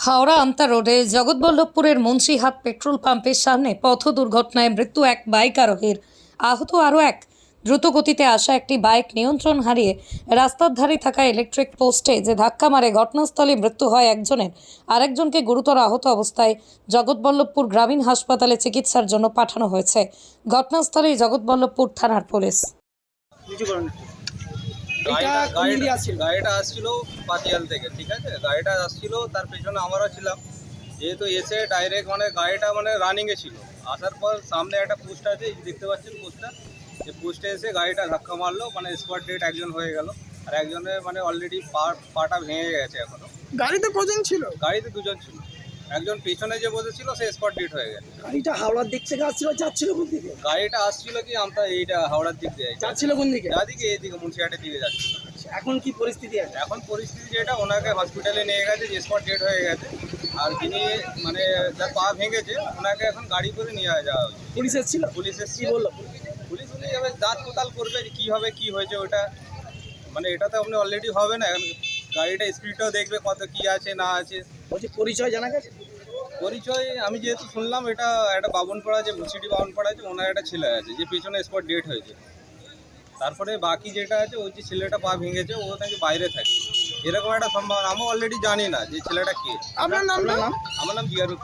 হাওড়া আমতা রোডে জগৎবল্লভপুরের মুন্সিহাট পেট্রোল পাম্পের সামনে পথ দুর্ঘটনায় মৃত্যু এক বাইক আরোহীর। আহত আরও এক। দ্রুত গতিতে আসা একটি বাইক নিয়ন্ত্রণ হারিয়ে রাস্তার ধারে থাকা ইলেকট্রিক পোস্টে যে ধাক্কা মারে ঘটনাস্থলে মৃত্যু হয় একজনের। আরেকজনকে গুরুতর আহত অবস্থায় জগৎবল্লভপুর গ্রামীণ হাসপাতালে চিকিৎসার জন্য পাঠানো হয়েছে। ঘটনাস্থলেই জগৎবল্লভপুর থানার পুলিশ। এটা কোন দিয়ে গাড়িটা আসছিল? পাতিয়াল থেকে ঠিক আছে? গাড়িটা আসছিল তার পেছনে আমরাও ছিলাম। যেহেতু এসে ডাইরেক্ট মানে গাড়িটা মানে রানিংয়ে ছিল। আসার পর সামনে একটা পোস্ট আছে দেখতে পাচ্ছেন পোস্টটা এই পোস্টে এসে গাড়িটা ধাক্কা মারলো মানে স্পট ডেট একজন হয়ে গেল। আর একজনের মানে অলরেডি পা পাটা ভেঙে গেছে এখনও। গাড়িতে কজন ছিল? গাড়িতে দুজন ছিল। একজন পেছনে যে বসেছিল সে স্পট ডেট হয়ে গেছে। গাড়িটা হাওড়ার দিক থেকে আসছিল যাচ্ছিল কোন দিকে? গাড়িটা আসছিল কি আমরা এইটা হাওড়ার দিক দিয়ে যাচ্ছিল কোন দিকে? যাদিকে এইদিকে মুন্সিহাটের দিকে যাচ্ছে এখন কি পরিস্থিতি আছে? এখন পরিস্থিতি যেটা ওনাকে হসপিটালে নিয়ে গেছে যে স্পট ডেট হয়ে গেছে। আর যিনি মানে যার পা ভেঙেছে ওনাকে এখন গাড়ি করে নিয়ে যাওয়া হচ্ছে পুলিশ এসেছিল? পুলিশ এসছে বলল? পুলিশ উনি এবার দাঁত কোতাল করবে যে কী হবে কী হয়েছে ওটা। মানে এটা তো আপনি অলরেডি হবে না। এখন গাড়িটা স্পিডটাও দেখবে কত কি আছে না আছে। বলছি পরিচয় জানা গেছে? পরিচয় আমি যেহেতু শুনলাম এটা একটা বাবনপাড়া যে মুন্সিটি বাবনপাড়া আছে ওনার একটা ছেলে আছে যে পেছনে স্পট ডেট হয়েছে। তারপরে বাকি যেটা আছে ওই যে ছেলেটা পা ভেঙেছে ও নাকি বাইরে থাকে। এরকম একটা সম্ভাবনা আমি অলরেডি জানি না যে ছেলেটা কে। আপনার নাম আমার নাম জিয়ারুল